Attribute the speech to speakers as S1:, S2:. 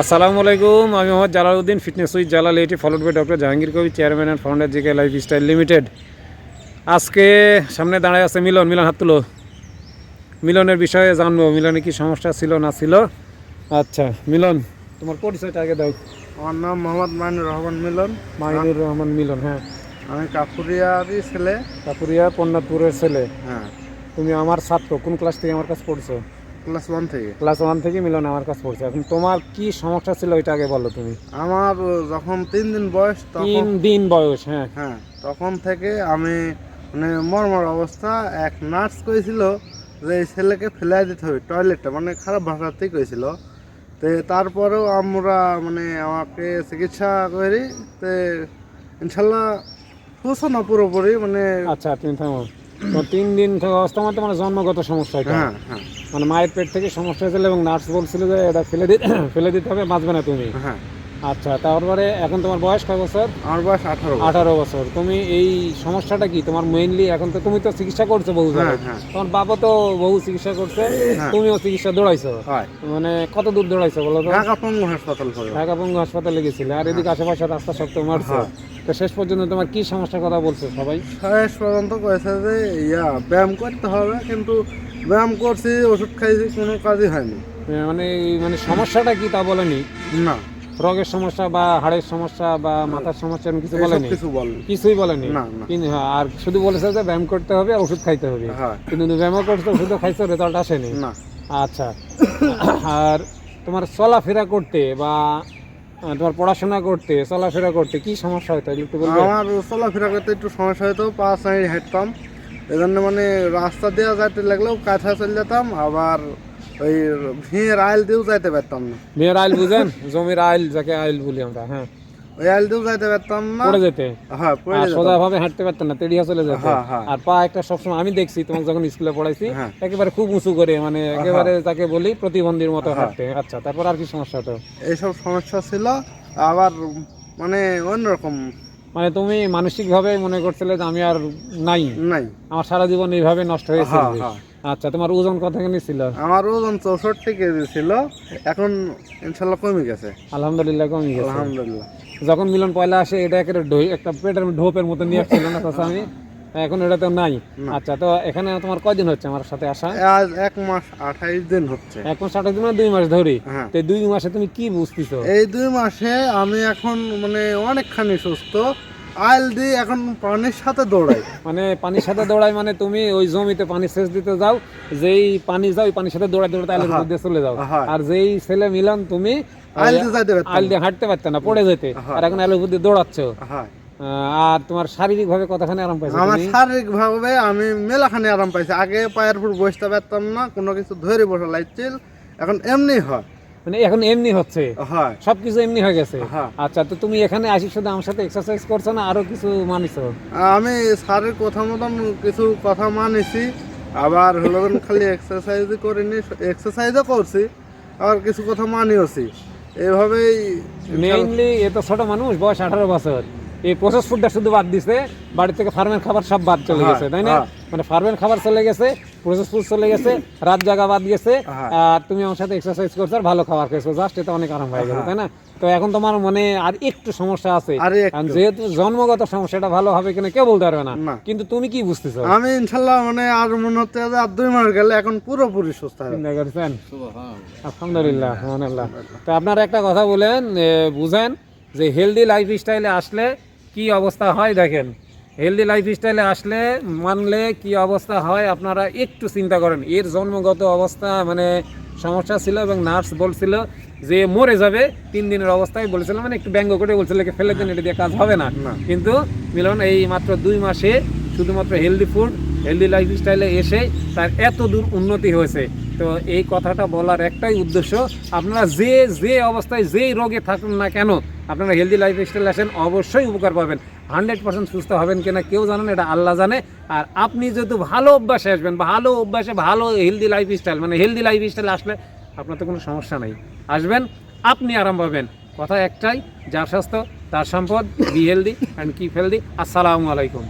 S1: আসসালামু আলাইকুম আমি মোহাম্মদ জালালউদ্দিন ফিটনেস উইথ জালাল এটি followed by doctor Jahangir Kabir chairman and founder GK lifestyle limited আজকে সামনে দাঁড়ায় আছে মিলন। মিলন হাত তুলো। মিলনের বিষয়ে জানব মিলনে কি সমস্যা ছিল না ছিল। আচ্ছা মিলন তোমার পরিচয়টা আগে দাও।
S2: আমার নাম মোহাম্মদ মাইনুর রহমান মিলন।
S1: মাইনুর রহমান মিলন হ্যাঁ।
S2: আমি কাপুরিয়ারই ছেলে।
S1: কাপুরিয়া পন্নাথপুরের ছেলে।
S2: হ্যাঁ।
S1: তুমি আমার ছাত্র কোন ক্লাস থেকে আমার কাছে পড়ছো?
S2: ক্লাস ওয়ান থেকে।
S1: ক্লাস ওয়ান থেকে মিলন আমার কাছে পড়ছে। এখন তোমার কি সমস্যা ছিল ওইটা আগে বলো তুমি?
S2: আমার যখন তিন দিন বয়স
S1: তিন দিন বয়স হ্যাঁ।
S2: হ্যাঁ তখন থেকে আমি মানে মর্মর অবস্থা। এক নার্স কইছিল যে এই ছেলেকে ফেলাই দিতে হবে টয়লেটটা। মানে খারাপ ভাষাতেই কইছিল। তে তারপরেও আমরা মানে আমাকে চিকিৎসা করি। তে ইনশাল্লাহ সুস্থ না পুরোপুরি মানে
S1: আচ্ছা তুমি থামো। তো তিন দিন থেকে অবস্থা মধ্যে মানে জন্মগত সমস্যা এটা।
S2: হ্যাঁ হ্যাঁ।
S1: মানে মায়ের পেট থেকে সমস্যা হয়েছিল এবং নার্স বলছিল যে এটা ফেলে দিতে ফেলে দিতে হবে বাঁচবে না তুমি।
S2: হ্যাঁ।
S1: আচ্ছা তারপরে এখন তোমার বয়স কয় বছর?
S2: আমার বয়স আঠারো
S1: আঠারো বছর। তুমি এই সমস্যাটা কি? তোমার মেইনলি এখন তো তুমি তো চিকিৎসা করছ বহু
S2: হ্যাঁ হ্যাঁ।
S1: তোমার বাবা তো বহু চিকিৎসা করছে
S2: হ্যাঁ।
S1: তুমিও চিকিৎসা দৌড়াইছো।
S2: হয়।
S1: মানে কত দূর দৌড়াইছো বলো তো?
S2: ঢাকা পঙ্গু হাসপাতাল
S1: ঢাকা পঙ্গু হাসপাতালে গেছিলে আর এদিকে আশেপাশে রাস্তা সব তো মারছো।
S2: হ্যাঁ।
S1: তো শেষ পর্যন্ত তোমার কি সমস্যার কথা বলছো সবাই?
S2: শেষ পর্যন্ত কয়েছে যে ইয়া ব্যায়াম করতে হবে কিন্তু ব্যায়াম করছি ওষুধ খাইছি কোনো কাজই হয়নি।
S1: মানে মানে সমস্যাটা কি তা বলেনি
S2: না।
S1: রোগের সমস্যা বা হাড়ের সমস্যা বা মাথার সমস্যা এরকম কিছু বলেনি?
S2: কিছু বলেনি।
S1: কিছুই বলেনি?
S2: না, না।
S1: কিন্তু হ্যাঁ, আর শুধু বলেছে যে ব্যায়াম করতে হবে আর ওষুধ খাইতে হবে।
S2: হ্যাঁ।
S1: কিন্তু ব্যায়ামও করছ ওষুধও খাইছো রেজাল্ট আসেনি।
S2: না।
S1: আচ্ছা। আর তোমার চলাফেরা করতে বা তোমার পড়াশোনা করতে চলাফেরা করতে কি সমস্যা হতো একটু বলবে?
S2: আমার চলাফেরা করতে একটু সমস্যা হতো পা সাইড হেঁটতাম। এই জন্য মানে রাস্তা দিয়ে যাইতে লাগলেও কাছা চলে যেতাম আবার ওই ভিড় আইল দিয়েও যাইতে পারতাম না।
S1: আইল বুঝেন? জমির আইল যাকে আইল বলি আমরা হ্যাঁ।
S2: ওই আইল দিয়েও যাইতে পারতাম না।
S1: পড়ে যেতে?
S2: হ্যাঁ পড়ে
S1: সোজা ভাবে হাঁটতে পারতেন না তেড়িয়া চলে যেত।
S2: হ্যাঁ, হ্যাঁ।
S1: আর পা একটা সবসময় আমি দেখছি তোমাকে যখন স্কুলে পড়াইছি
S2: হ্যাঁ।
S1: একেবারে খুব উঁচু করে মানে একেবারে তাকে বলি প্রতিবন্ধীর মতো। হাঁটতে। আচ্ছা তারপর আর কি সমস্যা হতো
S2: এইসব সমস্যা ছিল আবার মানে অন্যরকম।
S1: মানে তুমি মানসিক ভাবে মনে করছিলে যে আমি আর নাই?
S2: নাই।
S1: আমার সারা জীবন এইভাবে নষ্ট হয়েছে
S2: হ্যাঁ, হ্যাঁ।
S1: আচ্ছা তোমার ওজন কতখানি ছিল?
S2: আমার ওজন চৌষট্টি কেজি ছিল। এখন ইনশাল্লাহ কমে গেছে।
S1: আলহামদুলিল্লাহ কমে গেছে।
S2: আলহামদুলিল্লাহ।
S1: যখন মিলন পয়লা আসে এটা ঢই একটা পেটের ঢোপের মতো নিয়ে আসছিল না চাচা আমি? এখন এটা তো নাই। আচ্ছা তো এখানে তোমার কয়দিন হচ্ছে আমার সাথে আসা?
S2: আজ এক মাস আঠাইশ দিন হচ্ছে।
S1: এক মাস আঠাশ দিন মানে দুই মাস ধরে
S2: হ্যাঁ।
S1: তো দুই মাসে তুমি কি বুঝতেছো?
S2: এই দুই মাসে আমি এখন মানে অনেকখানি সুস্থ। আইল দিয়ে এখন পানির সাথে দৌড়াই
S1: মানে পানির সাথে দৌড়াই মানে তুমি ওই জমিতে পানি সেচ দিতে যাও যেই পানি যাও ওই পানির সাথে দৌড়াই দৌড়াতে আইলের। মধ্যে চলে যাও। আর যেই ছেলে মিলন তুমি
S2: আইল দিয়ে যাইতে পারতাম
S1: আইল দিয়ে হাঁটতে পারতে না পড়ে যেতে। আর এখন আইলের মধ্যে দৌড়াচ্ছ।
S2: হ্যাঁ
S1: আর তোমার শারীরিক ভাবে কতখানি আরাম পাইছো
S2: আমার শারীরিক ভাবে আমি মেলাখানি আরাম পাইছি। আগে পায়ের উপর বসতে পারতাম না কোনো কিছু ধরে বসা লাগছিল। এখন এমনি হয়।
S1: মানে এখন এমনি হচ্ছে।
S2: সব
S1: সবকিছু এমনি হয়ে গেছে।
S2: হ্যাঁ।
S1: আচ্ছা তো তুমি এখানে আসি শুধু আমার সাথে এক্সারসাইজ করছ না আরও কিছু মানিছো?
S2: আমি স্যারের কথা মতন কিছু কথা মানিছি আবার হলো খালি এক্সারসাইজ করিনি এক্সারসাইজও করছি আবার কিছু কথা মানিওছি। এভাবেই
S1: মেইনলি এ তো ছোট মানুষ বয়স আঠারো বছর। এই প্রসেস ফুডটা শুধু বাদ দিছে বাড়ি থেকে ফার্মের খাবার সব বাদ চলে
S2: হ্যাঁ,
S1: গেছে তাই না?
S2: হ্যাঁ।
S1: মানে ফার্মের খাবার চলে গেছে প্রসেস ফুড চলে গেছে রাত জায়গা বাদ গেছে
S2: হ্যাঁ।
S1: আর তুমি আমার সাথে এক্সারসাইজ করছ আর ভালো খাবার খেয়েছো জাস্ট এটা অনেক আরাম হয়ে গেছে। তাই না? তো এখন তোমার মনে আর একটু সমস্যা আছে। যেহেতু জন্মগত সমস্যাটা ভালো হবে কিনা কেউ বলতে পারবে না। কিন্তু তুমি কি বুঝতেছো?
S2: আমি ইনশাল্লাহ মানে আর মনে হচ্ছে যে আর দুই মাস গেলে এখন পুরোপুরি সুস্থ হবে।
S1: চিন্তা করছেন? আলহামদুলিল্লাহ আলহামদুলিল্লাহ। তো আপনারা একটা কথা বলেন বুঝেন যে হেলদি লাইফ স্টাইলে আসলে কি অবস্থা হয় দেখেন। হেলদি লাইফ স্টাইলে আসলে মানলে কি অবস্থা হয় আপনারা একটু চিন্তা করেন। এর জন্মগত অবস্থা মানে সমস্যা ছিল এবং নার্স বলছিল যে মরে যাবে তিন দিনের অবস্থায় বলেছিল মানে একটু ব্যঙ্গ করে বলছিল ফেলে দিন এটা দিয়ে কাজ হবে না।
S2: না।
S1: কিন্তু মিলন এই মাত্র দুই মাসে শুধুমাত্র হেলদি ফুড হেলদি লাইফ স্টাইলে এসে তার এত দূর উন্নতি হয়েছে। তো এই কথাটা বলার একটাই উদ্দেশ্য, আপনারা যে যে অবস্থায় যেই রোগে থাকুন না কেন, আপনারা হেলদি লাইফ স্টাইল আসেন, অবশ্যই উপকার পাবেন। হান্ড্রেড পার্সেন্ট সুস্থ হবেন কিনা কেউ জানেন এটা আল্লাহ জানে। আর আপনি যেহেতু ভালো অভ্যাসে আসবেন, ভালো অভ্যাসে ভালো হেলদি লাইফ স্টাইল মানে হেলদি লাইফ স্টাইল আসলে আপনার তো কোনো সমস্যা নেই। আসবেন, আপনি আরাম পাবেন। কথা একটাই, যার স্বাস্থ্য, তার সম্পদ be healthy and keep healthy আসসালামু আলাইকুম।